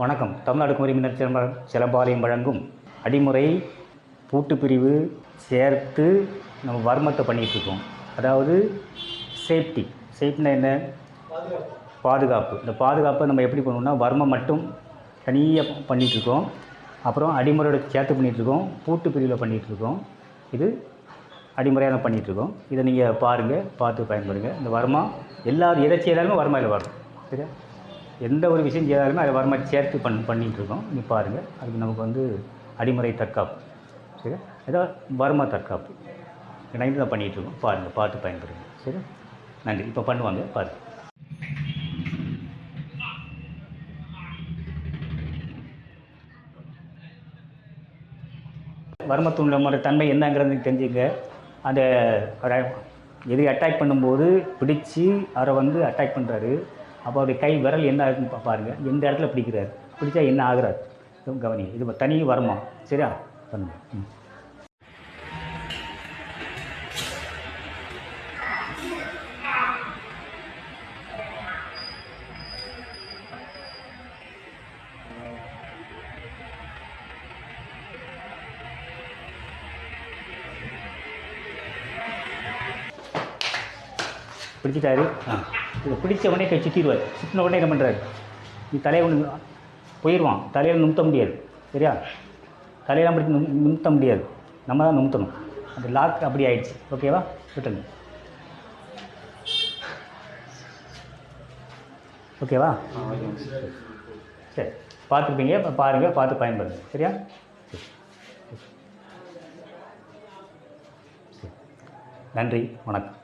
வணக்கம். தமிழ்நாடு குமரிமினர் சிலம்பரம் சிலம்பாலயம் வழங்கும் அடிமுறை பூட்டுப்பிரிவு சேர்த்து நம்ம வர்மத்தை பண்ணிகிட்ருக்கோம் அதாவது சேஃப்டி சேஃப்டினா என்ன? பாதுகாப்பு. இந்த பாதுகாப்பை நம்ம எப்படி பண்ணுவோம்னா வர்மம் மட்டும் தனியாக பண்ணிகிட்ருக்கோம் அப்புறம் அடிமுறையோட சேர்த்து பண்ணிகிட்ருக்கோம் பூட்டு பிரிவில் பண்ணிகிட்ருக்கோம் இது அடிமுறையாக பண்ணிகிட்ருக்கோம். இதை நீங்கள் பாருங்கள் பார்த்து பயன்படுங்க இந்த வர்மா எல்லா எதை செய்தாலுமே வர்மாவில் வரும். சரியா? எந்த ஒரு விஷயம் செய்தாலுமே அதை வருமா சேர்த்து பண் பண்ணிகிட்ருக்கோம். நீ பாருங்கள். அதுக்கு நமக்கு வந்து அடிமுறை தற்காப்பு. சரியா? ஏதாவது வர்மா தற்காப்பு. நைட்டு தான் பண்ணிகிட்ருக்கோம். பாருங்கள் பார்த்து பயன்படுங்க சரி நன்றி. இப்போ பண்ணுவாங்க. பாருங்கள். வர்மத்துள்ளோட தன்மை என்னங்கிறது தெரிஞ்சுங்க அந்த எதிரி அட்டாக் பண்ணும்போது பிடிச்சி அவரை வந்து அட்டாக் பண்ணுறாரு அப்போ அவருடைய கை விரல் என்ன ஆகுதுன்னு பாருங்கள் எந்த இடத்துல பிடிக்கிறாரு? பிடிச்சா என்ன ஆகுறாரு? கவனி இது தனி வருமா சரியா? பண்ணுங்க. ம். பிடிச்சிட்டாரு. ஆ. இதை பிடிச்ச உடனே கை சுற்றிடுவார் சுற்றின உடனே என்ன பண்ணுறாரு நீ தலையை ஒன்று போயிடுவான் தலையில் நிமித்த முடியாது. சரியா? தலையெல்லாம் பிடிச்சி நிம் நிமித்த முடியாது. நம்ம தான் நிமித்தணும் அந்த லாக் அப்படி ஆயிடுச்சு. ஓகேவா விட்டுருங்க. ஓகேவா சரி. பார்த்துருப்பீங்க. பாருங்கள் பார்த்து பயன்படுங்க சரியா? சரி சரி. சரி. நன்றி. வணக்கம்.